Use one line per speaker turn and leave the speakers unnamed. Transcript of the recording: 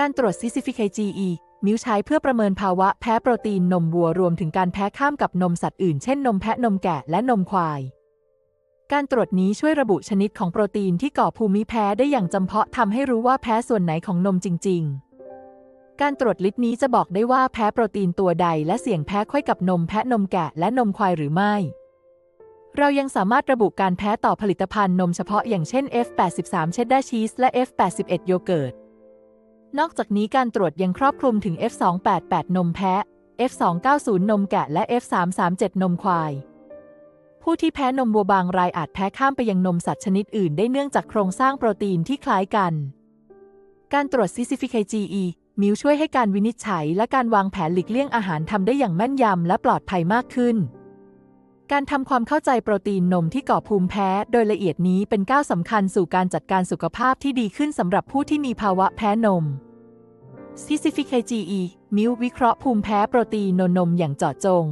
การตรวจ CCFKGE มิวใช้เพื่อประเมินภาวะแพ้โปรตีนนมวัวรวมถึงการแพ้ข้ามกับนมสัตว์อื่น เช่นนมแพะนมแกะและนมควาย การตรวจนี้ช่วยระบุชนิดของโปรตีนที่ก่อภูมิแพ้ได้อย่างจำเพาะทำให้รู้ว่าแพ้ส่วนไหนของนมจริง ๆ การตรวจลิตนี้จะบอกได้ว่าแพ้โปรตีนตัวใด และเสี่ยงแพ้ค่อยกับนมแพะนมแกะและนมควายหรือไม่ เรายังสามารถระบุการแพ้ต่อผลิตภัณฑ์นมเฉพาะอย่างเช่น F83 เชดดาร์ชีสและ F81 โยเกิร์ต นอกจากนี้การตรวจยังครอบคลุมถึง F288 นมแพะ F290 นมแกะและ F337 นมควาย ผู้ที่แพ้นมวัวบางรายอาจแพ้ข้ามไปยังนมสัตว์ชนิดอื่นได้เนื่องจากโครงสร้างโปรตีนที่คล้ายกัน การตรวจ CCFKGE มิวช่วยให้การวินิจฉัยและการวางแผนหลีกเลี่ยงอาหารทำได้อย่างแม่นยำและปลอดภัยมากขึ้น การทำความเข้าใจโปรตีนนมที่ก่อภูมิแพ้ โดยละเอียดนี้เป็นก้าวสำคัญสู่การจัดการสุขภาพที่ดีขึ้นสำหรับผู้ที่มีภาวะแพ้นม CCFKGE มิววิเคราะห์ภูมิแพ้โปรตีนนมอย่างเจาะจง